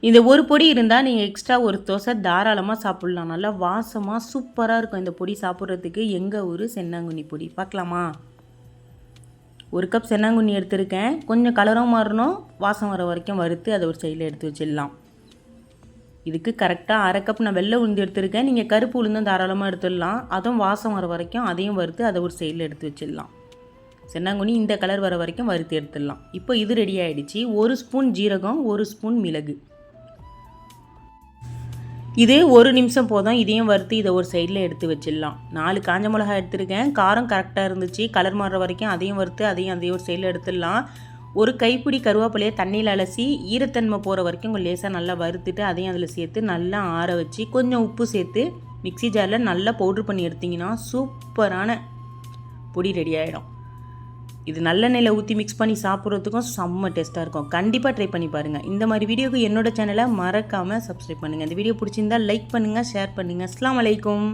இந்த ஒரு பொடி இருந்தால் நீங்கள் எக்ஸ்ட்ரா ஒரு தோசை தாராளமாக சாப்பிட்லாம். நல்லா வாசமாக சூப்பராக இருக்கும் இந்த பொடி சாப்பிட்றதுக்கு. எங்கள் ஊர்? சென்னாங்குண்ணி பொடி. பார்க்கலாமா? ஒரு கப் சென்னாங்குண்ணி எடுத்திருக்கேன். கொஞ்சம் கலரும் மாறணும். வாசம் வர வரைக்கும் வறுத்து அதை ஒரு சைடில் எடுத்து வச்சிடலாம். இதுக்கு கரெக்டாக அரை கப் நான் வெள்ளை உளுந்து எடுத்திருக்கேன். நீங்கள் கருப்பு உளுந்தும் தாராளமாக எடுத்துடலாம். அதுவும் வாசம் வர வரைக்கும் அதையும் வறுத்து அதை ஒரு சைடில் எடுத்து வச்சிடலாம். சென்னாங்குனி இந்த கலர் வர வரைக்கும் வறுத்து எடுத்துடலாம். இப்போ இது ரெடி ஆகிடுச்சி ஒரு ஸ்பூன் ஜீரகம் ஒரு ஸ்பூன் மிளகு. இது ஒரு நிமிஷம் போதும் இதையும் வறுத்து இதை ஒரு சைடில் எடுத்து வச்சிடலாம். நாலு காஞ்ச மிளகாய் எடுத்திருக்கேன். காரம் கரெக்டாக இருந்துச்சு. கலர் மாறுற வரைக்கும் அதையும் வறுத்து அதையும் அதையும் ஒரு சைடில் எடுத்துடலாம். ஒரு கைப்பிடி கருவேப்பிலையை தண்ணியில் அலசி ஈரத்தன்மை போகிற வரைக்கும் கொஞ்சம் லேசாக நல்லா வறுத்துட்டு அதையும் அதில் சேர்த்து நல்லா ஆற வச்சு கொஞ்சம் உப்பு சேர்த்து மிக்ஸி ஜாரில் நல்லா பவுட்ரு பண்ணி எடுத்திங்கன்னா சூப்பரான பொடி ரெடி ஆகிடும் இது நல்லெண்ணெயில் ஊற்றி மிக்ஸ் பண்ணி சாப்பிட்றதுக்கும் செம்ம டேஸ்ட்டாக இருக்கும். கண்டிப்பாக ட்ரை பண்ணி பாருங்கள் இந்த மாதிரி வீடியோக்கு என்னோட சேனலை மறக்காமல் சப்ஸ்கிரைப் பண்ணுங்கள் இந்த வீடியோ பிடிச்சிருந்தா லைக் பண்ணுங்கள் ஷேர் பண்ணுங்கள் அஸ்லாம் அலைக்கும்.